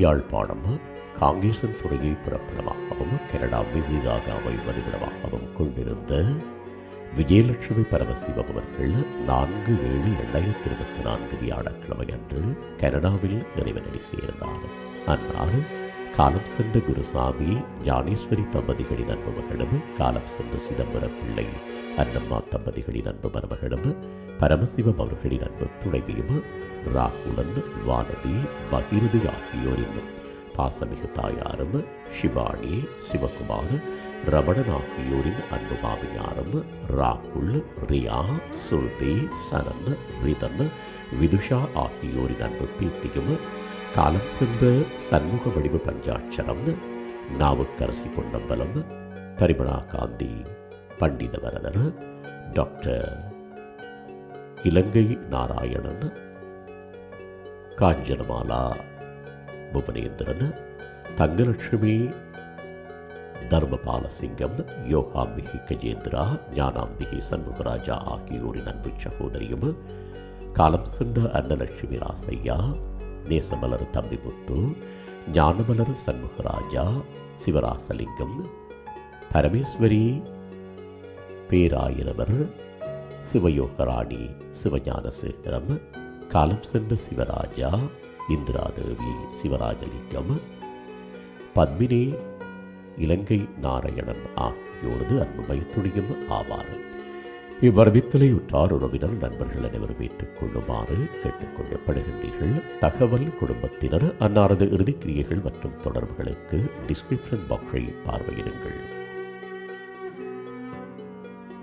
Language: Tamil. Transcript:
யாழ்ப்பாணம் காங்கேசன் துறையை பிறப்பிடமாகவும் கனடா மிசிசாகாவை வதிவிடமாகவும் கொண்டிருந்த விஜயலட்சுமி பரமசிவம் அவர்கள் நான்கு ஏழு இரண்டாயிரத்தி இருபத்தி நான்கு வியாழக்கிழமை அன்று கனடாவில் இறைவனடி சேர்ந்தார். அன்னார் காலம் சென்ற குருசாமி ஞானேஸ்வரி தம்பதிகளின் அன்பு மகளும் காலம் சென்ற சிதம்பரம் பிள்ளை அன்னம்மா தம்பதிகளின் அன்பு மருமகளும் பரமசிவம் அவர்களின் அன்பு துணைவியும் ராகுலன் வானதி பகிரதி ஆகியோரின் பாசமிகு தாயாரும் சிவானி சிவகுமார் ரமணன் ஆகியோரின் அன்பு மாமியாரும் ராகுல் ரியா சுருதி சரண் ரிதன் விதுஷா ஆகியோரின் அன்பு பீத்தியும் காலம் சென்ற சண்முக வடிவு பஞ்சாட்சரம் நாவுக்கரசி பொன்னம்பலம் பரிமளா காந்தி பண்டித பண்டிதவரதர் டாக்டர் இலங்கை நாராயணன் காஞ்சனமாலா புவனேந்திரன் தங்கலட்சுமி தர்மபாலசிங்கம் யோகாம்பிகை கஜேந்திரா ஞானாம்பிகை சண்முகராஜா ஆகியோரின் அன்பு சகோதரியும் காலம் சென்ற அன்னலட்சுமி ராசையா நேசமலர் தம்பிமுத்து ஞானமலர் சண்முகராஜா சிவராசலிங்கம் பரமேஸ்வரி பேராயிரவர். சிவயோகராணி சிவஞானசேகரம் காலம் சென்ற சிவராஜா இந்திராதேவி சிவராஜலிங்கம். பத்மினி இலங்கை நாராயணன் ஆகியோரது அன்புமை துணியும் ஆவார். இவ்வரவித்தலை உற்றார் உறவினர் நண்பர்கள் அனைவரும் ஏற்றுக்கொள்ளுமாறு கேட்டுக்கொள்ளப்படுகின்றீர்கள். தகவல் குடும்பத்தினர் அன்னாரது இறுதிக்கிரியைகள் மற்றும் தொடர்புகளுக்கு டிஸ்கிரிப்ஷன் பாக்ஸை பார்வையிடுங்கள்.